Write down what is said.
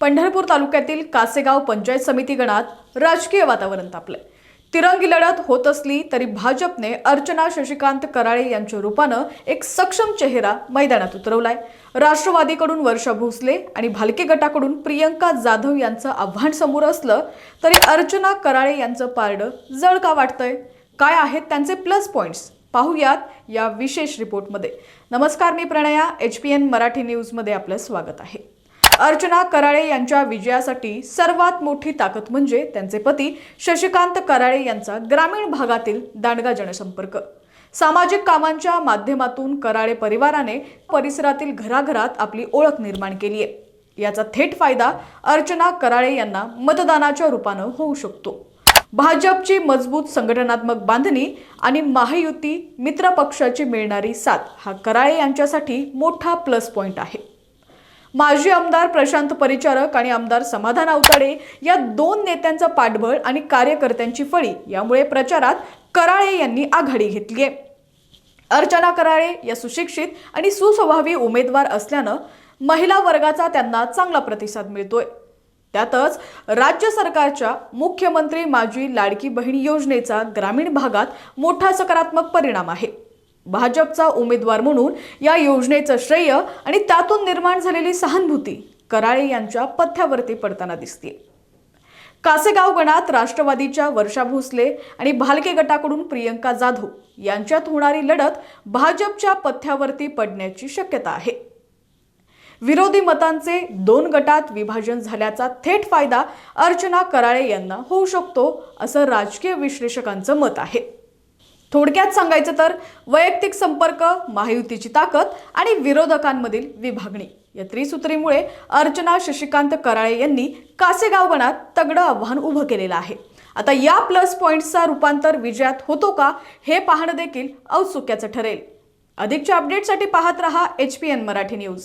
पंढरपूर तालुक्यातील कासेगाव पंचायत समिती गणात राजकीय वातावरण तापलंय. तिरंगी लढत होत असली तरी भाजपने अर्चना शशिकांत कराळे यांच्या रूपानं एक सक्षम चेहरा मैदानात उतरवलाय. राष्ट्रवादीकडून वर्षा भोसले आणि भालके गटाकडून प्रियंका जाधव यांचं आव्हान समोर असलं तरी अर्चना कराळे यांचं पारडं जळ का वाटतंय. काय आहेत त्यांचे प्लस पॉइंट्स पाहूयात या विशेष रिपोर्टमध्ये नमस्कार मी Pranaya H P N Marathi न्यूजमध्ये आपलं स्वागत आहे. अर्चना कराळे यांच्या विजयासाठी सर्वात मोठी ताकद म्हणजे त्यांचे पती शशिकांत कराळे यांचा ग्रामीण भागातील दांडगा जनसंपर्क. सामाजिक कामांच्या माध्यमातून कराळे परिवाराने परिसरातील घराघरात आपली ओळख निर्माण केली आहे. याचा थेट फायदा अर्चना कराळे यांना मतदानाच्या रूपानं होऊ शकतो. भाजपची मजबूत संघटनात्मक बांधणी आणि महायुती मित्रपक्षाची मिळणारी साथ हा कराळे यांच्यासाठी मोठा प्लस पॉइंट आहे. माजी आमदार प्रशांत परिचारक आणि आमदार समाधान आवताडे या दोन नेत्यांचं पाठबळ आणि कार्यकर्त्यांची फळी यामुळे प्रचारात कराळे यांनी आघाडी घेतली आहे. अर्चना कराळे या सुशिक्षित आणि सुस्वभावी उमेदवार असल्यानं महिला वर्गाचा त्यांना चांगला प्रतिसाद मिळतोय. त्यातच राज्य सरकारच्या मुख्यमंत्री माझी लाडकी बहीण योजनेचा ग्रामीण भागात मोठा सकारात्मक परिणाम आहे. भाजपचा उमेदवार म्हणून या योजनेचं श्रेय आणि त्यातून निर्माण झालेली सहानुभूती कराळे यांच्या पथ्यावरती पडताना दिसते कासेगाव गणात राष्ट्रवादीच्या वर्षा भोसले आणि भालके गटाकडून प्रियंका जाधव यांच्यात होणारी लढत भाजपच्या पथ्यावरती पडण्याची शक्यता आहे. विरोधी मतांचे दोन गटात विभाजन झाल्याचा थेट फायदा अर्चना कराळे यांना होऊ शकतो असं राजकीय विश्लेषकांचं मत आहे. थोडक्यात सांगायचं तर वैयक्तिक संपर्क महायुतीची ताकद आणि विरोधकांमधील विभागणी. या त्रिसूत्रीमुळे अर्चना शशिकांत कराळे यांनी कासेगाव गणात तगडं आव्हान उभं केलेलं आहे. आता या प्लस पॉईंटचा रूपांतर विजयात होतो का हे पाहणं देखील औत्सुक्याचं ठरेल. अधिकच्या अपडेटसाठी पाहत रहा H P N Marathi news.